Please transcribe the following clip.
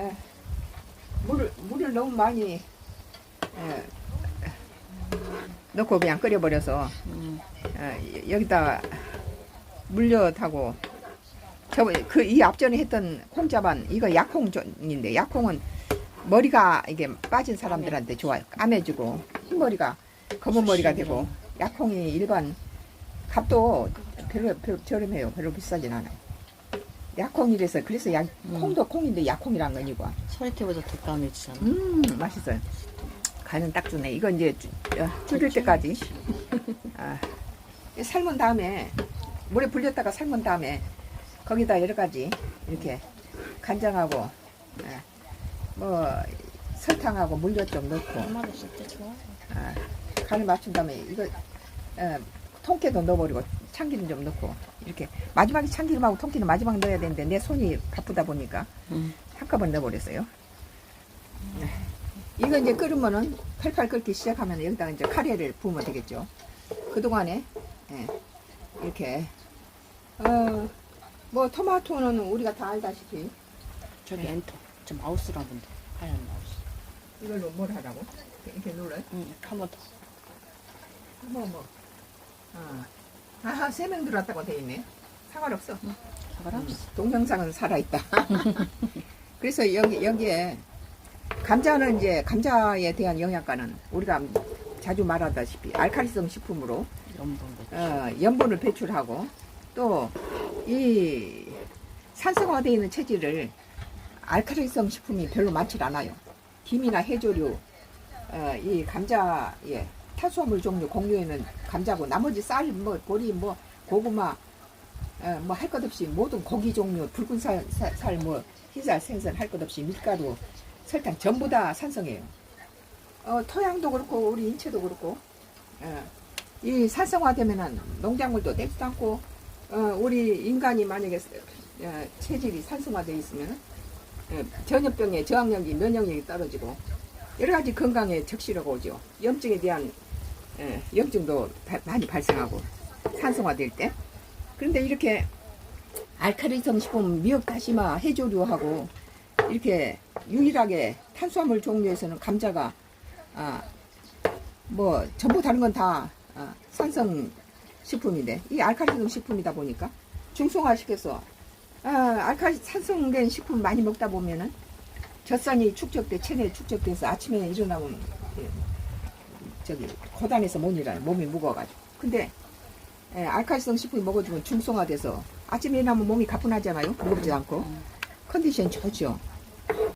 에, 물을 물을 너무 많이 에, 넣고 그냥 끓여버려서 음. 어, 여기다 물엿하고 저그 이 앞전에 했던 콩자반 이거 약콩전인데 약콩은 머리가 이게 빠진 사람들한테 좋아요. 까매지고 흰머리가 검은 머리가 되고 약콩이 일반 값도 별로, 별로 저렴해요. 별로 비싸진 않아요 약콩이라서 그래서 약, 음. 콩도 콩인데 약콩이란 건 이거. 서리태보다 더 까매지잖아. 음 맛있어요. 간은 딱 주네. 이거 이제 주- 어, 줄일 때까지. 아, 이 삶은 다음에 물에 불렸다가 삶은 다음에 거기다 여러 가지 이렇게 간장하고 예, 뭐 설탕하고 물엿 좀 넣고. 할 맛없을 때 좋아. 아, 간을 맞춘 다음에 이거 어, 통깨도 넣어버리고 참기름 좀 넣고 이렇게 마지막에 참기름하고 통깨는 마지막 넣어야 되는데 내 손이 바쁘다 보니까 음. 한꺼번에 넣어버렸어요. 네. 이거 이제 끓으면은 팔팔 끓기 시작하면 여기다가 이제 카레를 부으면 되겠죠. 그 동안에 예, 이렇게 어 뭐 토마토는 우리가 다 알다시피 저기 엔터. 저 더. 하얀 마우스. 이걸로 뭘 하라고 이렇게 눌러요. 응, 한번 더. 뭐 뭐. 아, 아하 세 명 들어왔다고 돼 있네. 상관없어. 상관없어. 동영상은 살아있다. 그래서 여기, 여기에 감자는 이제 감자에 대한 영양가는 우리가 자주 말하다시피 알칼리성 식품으로 연분 거. 어, 염분을 배출하고 또 이 산성화되어 있는 체질을 알칼리성 식품이 별로 많지 않아요. 김이나 해조류, 어, 이 감자에 탄수화물 종류 공유에는 감자고 나머지 쌀, 뭐 보리, 뭐 고구마, 어, 뭐할 것 없이 모든 고기 종류, 붉은 살, 살, 살, 뭐 흰살, 생선 할 것 없이 밀가루, 설탕 전부 다 산성이에요. 어, 토양도 그렇고 우리 인체도 그렇고 어, 이 산성화되면은 농작물도 내지도 않고 어, 우리 인간이 만약에 어, 체질이 산성화되어 있으면 어, 전염병의 저항력이 면역력이 떨어지고 여러 가지 건강에 적시가 오죠. 염증에 대한 예, 염증도 바- 많이 발생하고 산성화될 때. 그런데 이렇게 알칼리성 식품 미역 다시마 해조류하고 이렇게 유일하게 탄수화물 종류에서는 감자가 아, 뭐 전부 다른 건다 아, 산성 식품인데 이 알칼리성 식품이다 보니까 중성화 시켜서 아, 알칼리 산성된 식품 많이 먹다 보면은 젖산이 축적돼 체내에 축적돼서 아침에 일어나면 예, 저기 고단해서 못 일어나요 몸이 무거워가지고. 근데 예, 알칼리성 식품 먹어주면 중성화돼서 아침에 일어나면 몸이 가뿐하잖아요? 무겁지 않고. 컨디션 좋죠